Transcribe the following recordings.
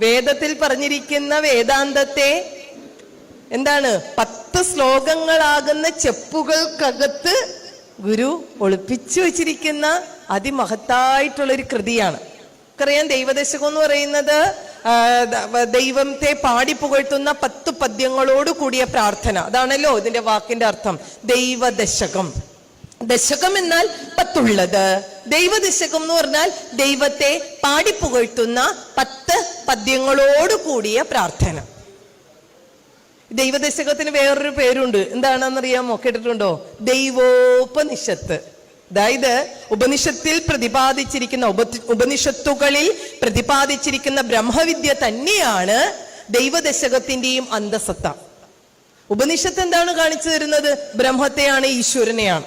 വേദത്തിൽ പറഞ്ഞിരിക്കുന്ന വേദാന്തത്തെ എന്താണ്? പത്ത് ശ്ലോകങ്ങളാകുന്ന ചെപ്പുകൾക്കകത്ത് ഗുരു ഒളിപ്പിച്ചു വച്ചിരിക്കുന്ന അതിമഹത്തായിട്ടുള്ള ഒരു കൃതിയാണ്. നമുക്കറിയാം ദൈവദശകം എന്ന് പറയുന്നത് ദൈവത്തെ പാടി പുകഴ്ത്തുന്ന പത്ത് പദ്യങ്ങളോട് കൂടിയ പ്രാർത്ഥന. അതാണല്ലോ ഇതിന്റെ വാക്കിന്റെ അർത്ഥം. ദൈവദശകം. ദശകം എന്നാൽ പത്തുള്ളത്. ദൈവദശകം എന്ന് പറഞ്ഞാൽ ദൈവത്തെ പാടി പുകഴ്ത്തുന്ന പത്ത് പദ്യങ്ങളോട് കൂടിയ പ്രാർത്ഥന. ദൈവദശകത്തിന് വേറൊരു പേരുണ്ട്. എന്താണെന്നറിയാമോ? കേട്ടിട്ടുണ്ടോ? ദൈവോപനിഷത്ത്. അതായത് ഉപനിഷത്തിൽ പ്രതിപാദിച്ചിരിക്കുന്ന ഉപ ഉപനിഷത്തുകളിൽ പ്രതിപാദിച്ചിരിക്കുന്ന ബ്രഹ്മവിദ്യ തന്നെയാണ് ദൈവദശകത്തിന്റെയും അന്തസത്ത. ഉപനിഷത്ത് എന്താണ് കാണിച്ചു തരുന്നത്? ബ്രഹ്മത്തെയാണ് ഈശ്വരനെയാണ്.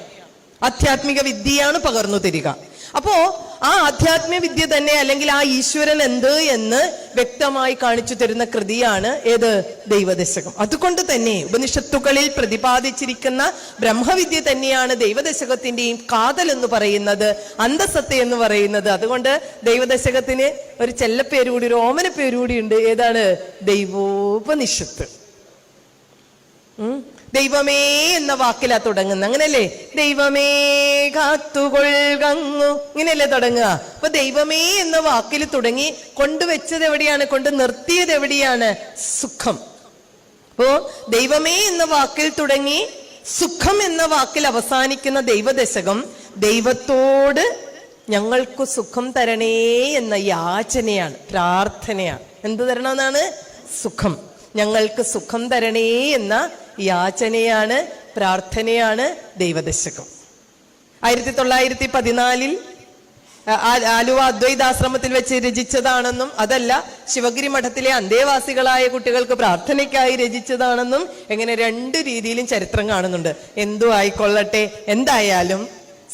ആധ്യാത്മിക വിദ്യയാണ് പകർന്നു തരിക. അപ്പോ ആ ആധ്യാത്മിക വിദ്യ തന്നെ അല്ലെങ്കിൽ ആ ഈശ്വരൻ എന്ത് എന്ന് വ്യക്തമായി കാണിച്ചു തരുന്ന കൃതിയാണ് ഏത്? ദൈവദശകം. അതുകൊണ്ട് തന്നെ ഉപനിഷത്തുക്കളിൽ പ്രതിപാദിച്ചിരിക്കുന്ന ബ്രഹ്മവിദ്യ തന്നെയാണ് ദൈവദശകത്തിന്റെയും കാതൽ എന്ന് പറയുന്നത് അന്തസത്ത എന്ന് പറയുന്നത്. അതുകൊണ്ട് ദൈവദശകത്തിന് ഒരു ചെല്ലപ്പേരുകൂടി ഒരു ഓമന പേരുകൂടി ഉണ്ട്. ഏതാണ്? ദൈവോപനിഷത്ത്. ദൈവമേ എന്ന വാക്കിലാ തുടങ്ങുന്നത് അങ്ങനല്ലേ ദൈവമേ കാത്തുകൊൾകങ്ങു. ഇങ്ങനെയല്ലേ തുടങ്ങുക? അപ്പൊ ദൈവമേ എന്ന വാക്കിൽ തുടങ്ങി കൊണ്ടുവച്ചത് എവിടെയാണ്? കൊണ്ട് നിർത്തിയത് എവിടെയാണ്? സുഖം. അപ്പോ ദൈവമേ എന്ന വാക്കിൽ തുടങ്ങി സുഖം എന്ന വാക്കിൽ അവസാനിക്കുന്ന ദൈവദശകം ദൈവത്തോട് ഞങ്ങൾക്ക് സുഖം തരണേ എന്ന യാചനയാണ് പ്രാർത്ഥനയാണ്. എന്ത് തരണമെന്നാണ്? സുഖം. ഞങ്ങൾക്ക് സുഖം തരണേ എന്ന യാചനയാണ് പ്രാർത്ഥനയാണ് ദൈവദശകം ആയിരത്തി തൊള്ളായിരത്തി പതിനാലിൽ ആലുവ അദ്വൈതാശ്രമത്തിൽ വെച്ച് രചിച്ചതാണെന്നും അതല്ല ശിവഗിരി മഠത്തിലെ അന്തേവാസികളായ കുട്ടികൾക്ക് പ്രാർത്ഥനയ്ക്കായി രചിച്ചതാണെന്നും എങ്ങനെ രണ്ട് രീതിയിലും ചരിത്രം കാണുന്നുണ്ട്. എന്തു ആയിക്കൊള്ളട്ടെ എന്തായാലും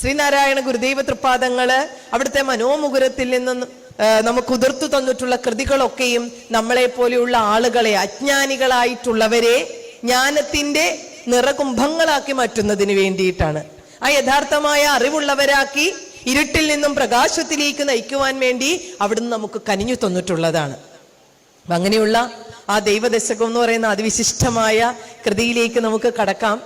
ശ്രീനാരായണ ഗുരുദേവ തൃപ്പാദങ്ങൾ അവിടുത്തെ മനോമുകുരത്തിൽ നിന്ന് നമുക്ക് ഉതിർത്തു തന്നിട്ടുള്ള കൃതികളൊക്കെയും നമ്മളെ പോലെയുള്ള ആളുകളെ അജ്ഞാനികളായിട്ടുള്ളവരെ ജ്ഞാനത്തിന്റെ നിറകുംഭങ്ങളാക്കി മാറ്റുന്നതിന് വേണ്ടിയിട്ടാണ്. ആ യഥാർത്ഥമായ അറിവുള്ളവരാക്കി ഇരുട്ടിൽ നിന്നും പ്രകാശത്തിലേക്ക് നയിക്കുവാൻ വേണ്ടി അവിടുന്ന് നമുക്ക് കനിഞ്ഞു തന്നിട്ടുള്ളതാണ്. അങ്ങനെയുള്ള ആ ദൈവദശകം എന്ന് പറയുന്ന അതിവിശിഷ്ടമായ കൃതിയിലേക്ക് നമുക്ക് കടക്കാം.